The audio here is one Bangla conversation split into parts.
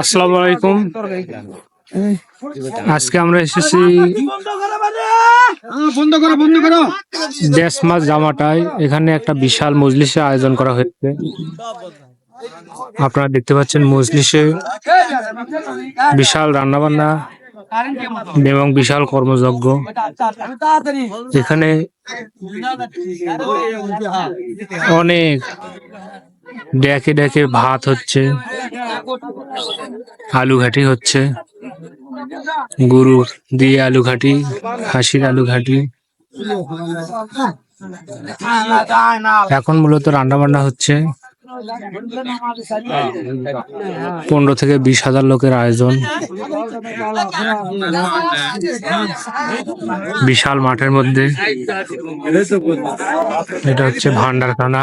আসসালামু আলাইকুম আজকে আমরা এসেছি বন্ধ করো দেশ মাস জামাটায়। এখানে একটা বিশাল মজলিসের আয়োজন করা হয়েছে। আপনারা দেখতে পাচ্ছেন মজলিসে বিশাল রান্নাবান্না এবং বিশাল কর্মযজ্ঞ। এখানে অনেক ডেকে ডেকে ভাত হচ্ছে। আলু ঘাটি হচ্ছে গরু দিয়ে আলু ঘাটি খাসির আলু ঘাটি এখন মূলত রান্না বান্না হচ্ছে। পনেরো থেকে বিশ হাজার লোকের আয়োজন। বিশাল মাঠের মধ্যে। এটা হচ্ছে ভান্ডারখানা।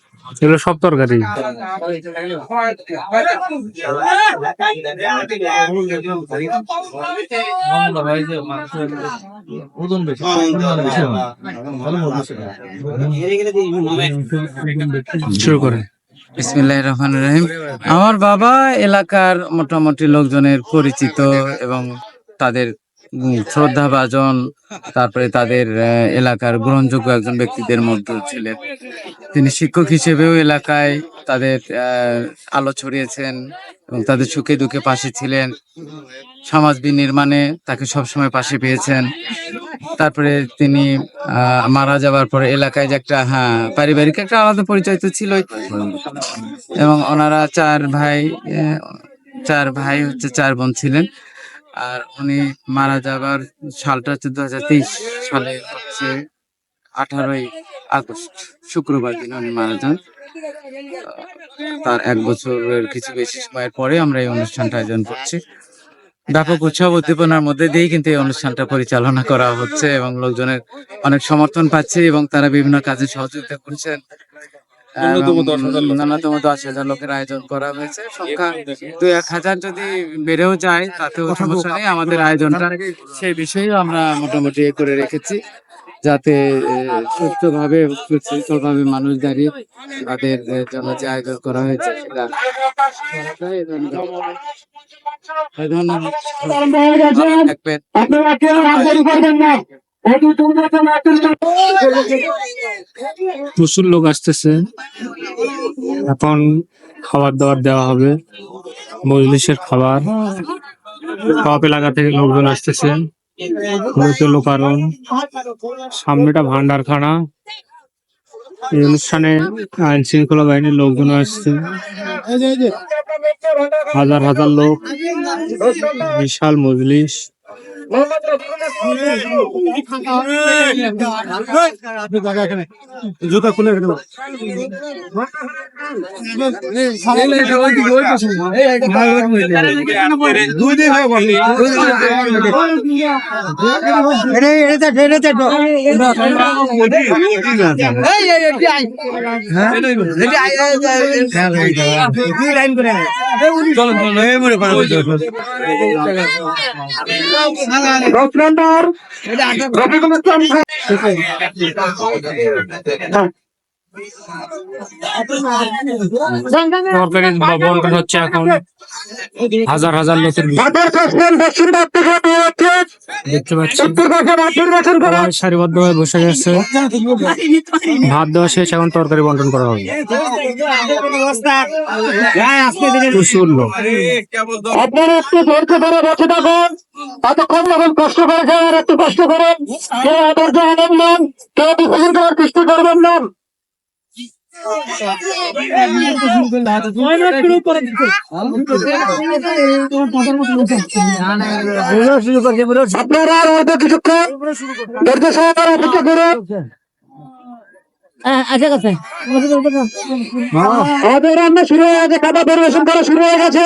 এগুলো সব তরকারি। শুরু করে। আমার বাবা এলাকার মোটামুটি লোকজনের পরিচিত এবং তাদের শ্রদ্ধাভাজন, তারপরে তাদের এলাকার গ্রহণযোগ্য একজন ব্যক্তিদের মধ্যে ছিলেন। তিনি শিক্ষক হিসেবেও এলাকায় তাদের আলো ছড়িয়েছেন এবং তাদের সুখে দুঃখে পাশে ছিলেন। সমাজ বিনির্মাণে তাকে সবসময় পাশে পেয়েছেন। তারপরে তিনি মারা যাওয়ার পরে এলাকায় যে একটা হ্যাঁ পারিবারিক একটা আলাদা পরিচয় তো ছিলই। এবং ওনারা চার ভাই চার ভাই হচ্ছে, চার বোন ছিলেন। আর উনি মারা যাবার সালটা হচ্ছে দু হাজার তেইশ সালে হচ্ছে আঠারোই আগস্ট, শুক্রবার দিন উনি মারা যান। তার এক বছরের কিছু বেশি সময়ের পরে আমরা এই অনুষ্ঠানটা আয়োজন করছি। ব্যাপক উৎসব উদ্দীপনার মধ্যে দিয়েই কিন্তু এই অনুষ্ঠানটা পরিচালনা করা হচ্ছে এবং লোকজনের অনেক সমর্থন পাচ্ছে এবং তারা বিভিন্ন কাজে সহযোগিতা করছেন। ন্যূনতম এবং 10,000 লোক। ন্যূনতম দশ হাজার লোকের আয়োজন করা হয়েছে। সংখ্যা দুই এক হাজার যদি বেড়েও যায় তাতেও সমস্যা নেই। আমাদের আয়োজনটা সেই বিষয়েও আমরা মোটামুটি এ করে রেখেছি যাতে সুস্থভাবে সুশৃঙ্খল ভাবে মানুষ দাঁড়িয়ে তাদের জন্য যে আয়োজন করা হয়েছে সেটা ধন্যবাদ। থাকবেন। প্রচুর লোক আসতেছে। এখন খাবার দাবার দেওয়া হবে। মজলিসের খাবার। সব এলাকা থেকে লোকজন আসতেছে। মূলত লোকারণ। সামনেটা ভান্ডারখানা। এই অনুষ্ঠানে আইন শৃঙ্খলা বাহিনীর লোকজন আসছে। হাজার হাজার লোক। বিশাল মজলিস। জুতা খুলে রেখে দাও দুই দিন হয়ে বসি তরকারি বন্টন হচ্ছে এখন হাজার হাজার লোকের দেখতে পাচ্ছি সবাই সারিবদ্ধভাবে বসে গেছে ভাত দেওয়া শেষ এখন তরকারি বন্টন করা হবে প্রচুর লোক আপনারা একটু ধৈর্য ধরে বসে থাকুন এতক্ষণ যখন কষ্ট আর একটু কষ্ট করেন কেউ আদর্য আনন্দ নেন কেউ বিসর্জন করার চেষ্টা করবেন না আপনারা আর অল্প কিছুক্ষণ ধৈর্য সহকারে অপেক্ষা করুন আমাদের রান্না শুরু হয়ে গেছে খাবার পরিবেশন করা শুরু হয়ে গেছে।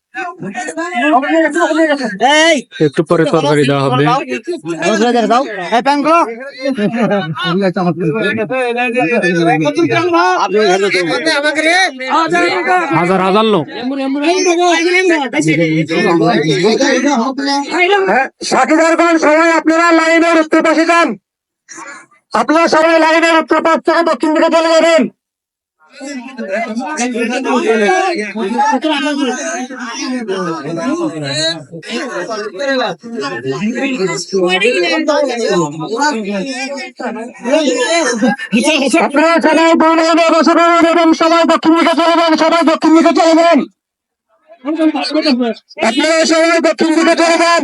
একটু পরে তরকারি দেওয়া হবে। হাজার হাজার লোক। সাথীদারগণ সবাই আপনারা লাইনের উত্তর পাশে যান। আপনারা সবাই লাইনের উত্তর পাশ থেকে দক্ষিণ দিকে চলে যাবেন। সবাই দক্ষিণ দিকে চলে যান সবাই দক্ষিণ দিকে চলে যান আপনারা সবাই দক্ষিণ দিকে চলে যান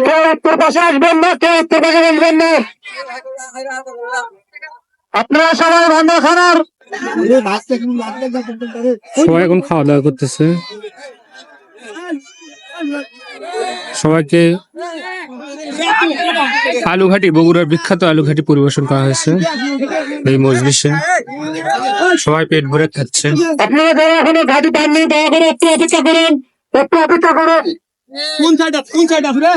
কেউ উত্তর পাশে আসবেন না কেউ উত্তর পাশে আসবেন না আপনারা সবাই ভান্ডা খানার সবাই এখন খাওয়া দাওয়া করতেছে। সবাইকে আলুঘাটি বগুড়ার বিখ্যাত আলুঘাটি পরিবেশন করা হয়েছে এই মজলিসে। সবাই পেট ভরে খাচ্ছে। আপনারা যারা এখনও ঘাটি পাননি দয়া করে একটু অপেক্ষা করুন একটু অপেক্ষা করুন। কোন সাইড কোন সাইড আছে রে?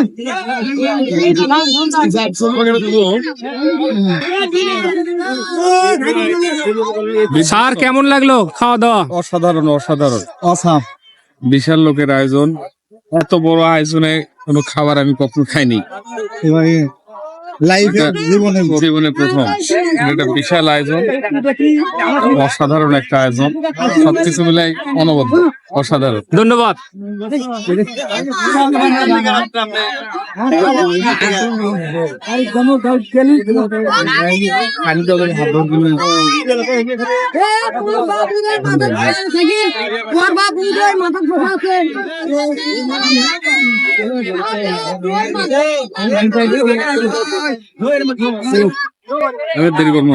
স্যার কেমন লাগল খাওয়া দাওয়া? অসাধারণ অসাধারণ। অসাম বিশাল লোকের আয়োজন। এত বড় আয়োজনে কোনো খাবার আমি কখনো খাইনি। জীবনে জীবনে প্রথম এটা বিশাল আয়োজন অসাধারণ একটা আয়োজন সবকিছু মিলাই অনবদ্য অসাধারণ ধন্যবাদ আমি দেরি করব